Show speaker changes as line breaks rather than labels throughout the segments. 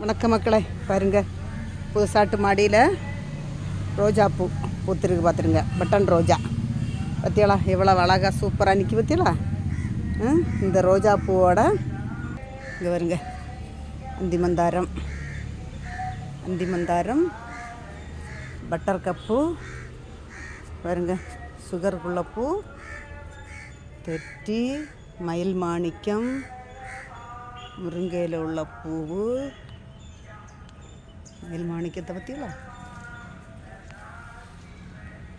வணக்க மக்களே பாருங்க. புதுசாட்டு மாடியில் ரோஜா பூ பூத்திருக்கு பார்த்துருங்க பட்டன் ரோஜா. பத்தியலா எவ்வளோ அழகா சூப்பராக நிற்கி பத்தியலா இந்த ரோஜா பூவோட இங்கே வருங்க. அந்தி மந்தாரம். அந்தி மந்தாரம். Butter cup. பாருங்க. சுகர் பூ. தெட்டி. மயில் மாணிக்கம். முருங்கையில் உள்ள பூவு. மயில் மாணிக்கத்தை பற்றிங்களா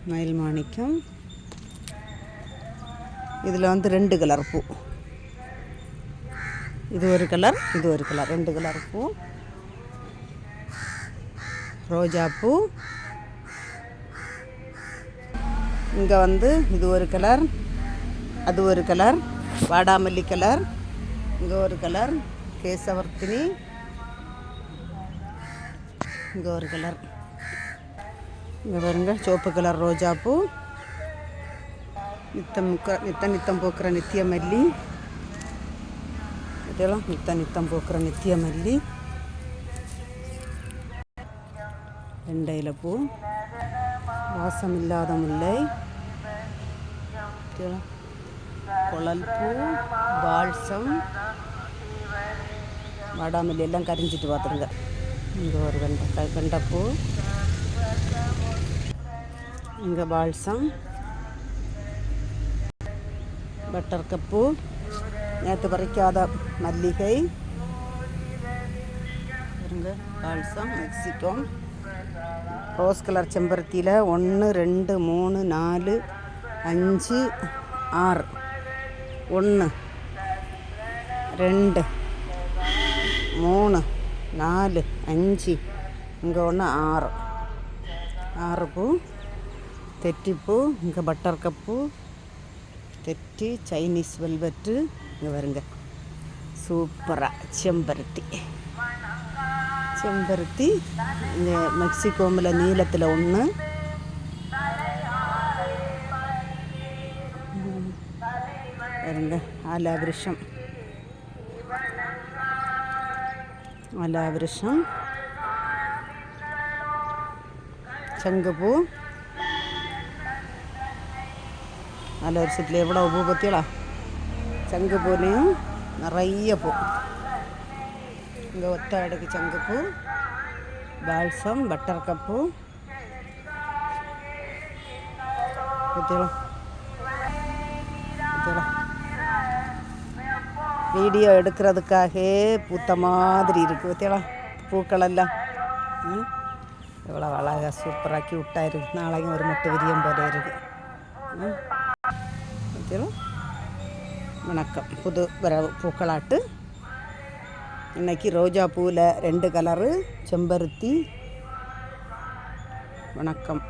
மயில் மாணிக்கம் இதில் வந்து ரெண்டு கலர் பூ இது ஒரு கலர் இது ஒரு கலர் ரெண்டு கலர் பூ ரோஜா பூ இங்கே வந்து இது ஒரு கலர் அது ஒரு கலர் வாடாமல்லி கலர் இங்கே ஒரு கலர் கேசவர்த்தினி இங்கே ஒரு கலர். இங்கே பாருங்க சிவப்பு கலர் ரோஜாப்பூ நித்தம் முக்க நித்த நித்தம் போக்குற நித்திய மல்லி. இதெல்லாம் நித்த நித்தம் போக்குற நித்திய மல்லி. வெண்டையில பூ. வாசம் இல்லாத முல்லை குழல் பூ பால்சம். வாடாமல்லி எல்லாம் கரிஞ்சிட்டு பார்த்துருங்க இங்கே ஒரு வெண்டைக்காய் வெண்டைப்பூ. இங்கே பால்சம். Butter cup. நேற்று பறிக்காத மல்லிகை. பாருங்க பால்சம் மெக்சிகோ. ரோஸ் கலர் செம்பருத்தியில் ஒன்று ரெண்டு மூணு நாலு அஞ்சு ஆறு. ஒன்று ரெண்டு மூணு. நாலு அஞ்சு இங்கே ஒன்று ஆறு ஆறு பூ தெட்டிப்பூ இங்கே பட்டர் கப்பு தெட்டி சைனீஸ் வெல்வெட்டு இங்கே வருங்க சூப்பராக செம்பருத்தி செம்பருத்தி இங்கே மெக்சிகோமில் நீளத்தில் ஒன்று வருங்க ஆலாவிருஷம் ஆலாவிருஷம் சங்குப்பூ ஆலாவிருஷத்தில் எவ்வளோ பூ பற்றியலா சங்குப்பூலையும் நிறைய பூ இங்கே ஒத்த அடுக்கு சங்குப்பூ பால்சம் பட்டர் கப்பு பற்றியலாம் பத்தியலா வீடியோ எடுக்கிறதுக்காக பூத்த மாதிரி இருக்குது பத்தியலா பூக்களெல்லாம். எவ்வளோ அழகாக சூப்பராக க்யூட்டாக இருக்குது நாளைக்கும் ஒரு மட்டு விரியம் போல இருக்குது ம்? வணக்கம். புது வரவு பூக்களாட்டு. இன்னைக்கு ரோஜா பூவில் ரெண்டு கலரு செம்பருத்தி. வணக்கம்.